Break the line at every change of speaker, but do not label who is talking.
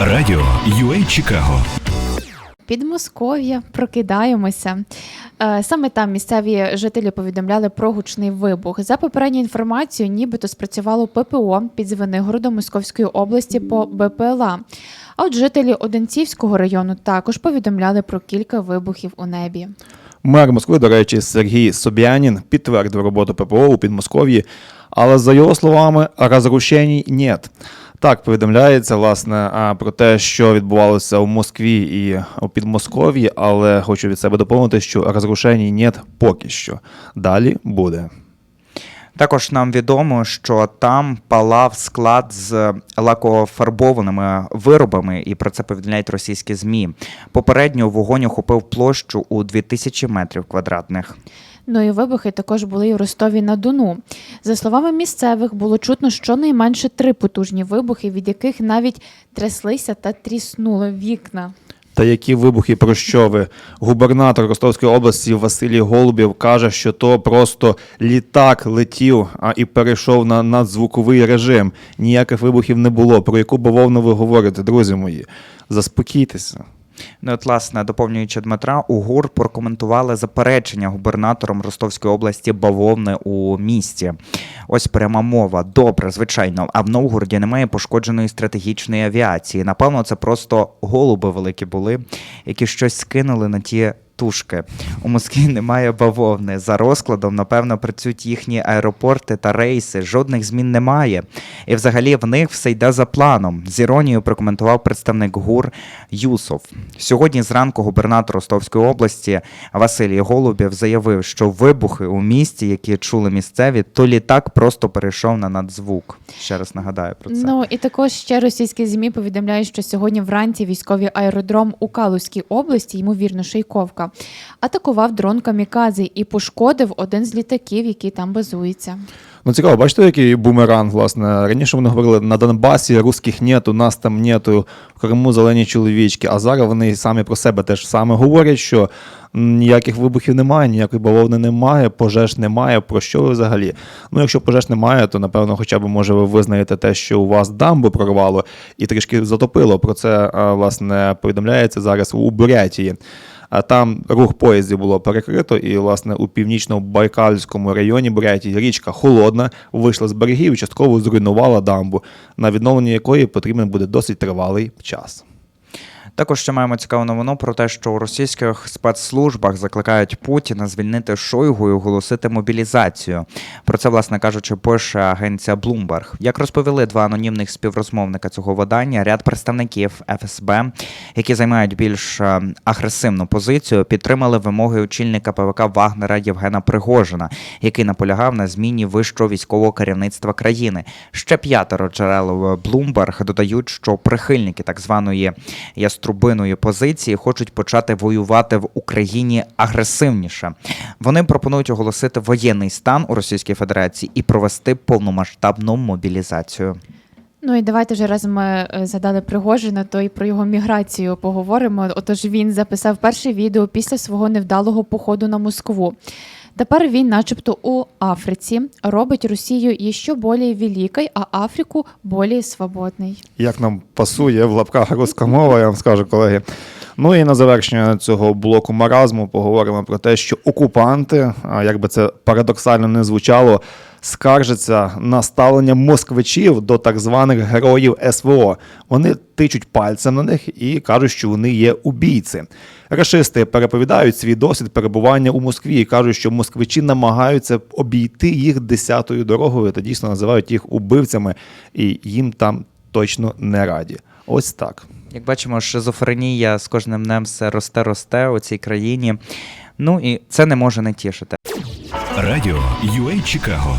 Радіо UA Чикаго
Підмосков'я, прокидаємося. Е, Саме там місцеві жителі повідомляли про гучний вибух. За попередньою інформацією, нібито спрацювало ППО під Звенигородом Московської області по БПЛА. А от жителі Одинцівського району також повідомляли про кілька вибухів у небі.
Мер Москви, до речі, Сергій Собянін підтвердив роботу ППО у Підмосков'ї, але за його словами, розрушень нет. Так повідомляється власне про те, що відбувалося у Москві і у Підмосков'ї, але хочу від себе доповнити, що розрушень нет поки що. Далі буде.
Також нам відомо, що там палав склад з лакофарбованими виробами, і про це повідомляють російські змі. Попередньо вогонь охопив площу у 2000 метрів квадратних.
Ну і вибухи також були і в Ростові на Дону. За словами місцевих, було чутно щонайменше три потужні вибухи, від яких навіть тряслися та тріснули вікна.
Та які вибухи про що ви? Губернатор Ростовської області Василій Голубів каже, що то просто літак летів а і перейшов на надзвуковий режим. Ніяких вибухів не було. Про яку бавовну ви говорите, друзі мої? Заспокійтеся.
Ну, от, власне, доповнюючи Дмитра, УГУР прокоментували заперечення губернатором Ростовської області бавовни у місті. Ось пряма мова. Добре, звичайно. А в Новгороді немає пошкодженої стратегічної авіації. Напевно, це просто голуби великі були, які щось скинули на ті. Тушки у Москві немає бавовни. За розкладом, напевно, працюють їхні аеропорти та рейси. Жодних змін немає. І взагалі в них все йде за планом. З іронією прокоментував представник ГУР Юсов. Сьогодні зранку губернатор Ростовської області Василій Голубєв заявив, що вибухи у місті, які чули місцеві, то літак просто перейшов на надзвук. Ще раз нагадаю про це.
Ну і також ще російські змі повідомляють, що сьогодні вранці військовий аеродром у Калузькій області, ймовірно, Шейковка, атакував дрон Камікадзе і пошкодив один з літаків, який там базується.
Ну цікаво, бачите, який бумеранг, власне. Раніше вони говорили, на Донбасі русських нету, нас там нету, в Криму зелені чоловічки. А зараз вони самі про себе теж саме говорять, що ніяких вибухів немає, ніякої бавовни немає, пожеж немає. Про що ви взагалі? Ну, якщо пожеж немає, то напевно, хоча б може ви визнаєте те, що у вас дамбу прорвало і трішки затопило. Про це власне повідомляється зараз у Бурятії. А там рух поїздів було перекрито, і власне у північно-байкальському районі Бурятії річка холодна вийшла з берегів і частково зруйнувала дамбу, на відновлення якої потрібен буде досить тривалий час.
Також ще маємо цікаву новину про те, що у російських спецслужбах закликають Путіна звільнити Шойгу і оголосити мобілізацію. Про це, власне кажучи, пише агенція Bloomberg. Як розповіли два анонімних співрозмовника цього видання, ряд представників ФСБ, які займають більш е, агресивну позицію, підтримали вимоги очільника ПВК Вагнера Євгена Пригожина, який наполягав на зміні вищого військового керівництва країни. Ще п'ятеро джерел в Bloomberg додають, що прихильники так званої яструбиної позиції хочуть почати воювати в Україні агресивніше. Вони пропонують оголосити воєнний стан у Російській Федерації і провести повномасштабну мобілізацію.
Ну і давайте вже раз ми е, згадали Пригожина, то і про його міграцію поговоримо. Отож він записав перше відео після свого невдалого походу на Москву. Тепер він, начебто, у Африці робить Росію іще більш великою, а Африку більш свободною.
Як нам пасує в лапках руська мова, я вам скажу, колеги. Ну і на завершення цього блоку маразму поговоримо про те, що окупанти, як би це парадоксально не звучало, скаржаться на ставлення москвичів до так званих героїв СВО. Вони тичуть пальцем на них і кажуть, що вони є убійці. Рашисти переповідають свій досвід перебування у Москві і кажуть, що москвичі намагаються обійти їх десятою дорогою та дійсно називають їх убивцями, і їм там точно не раді. Ось так.
Як бачимо, шизофренія з кожним днем все росте, росте у цій країні. Ну і це не може не тішити.
Радіо UA Чикаго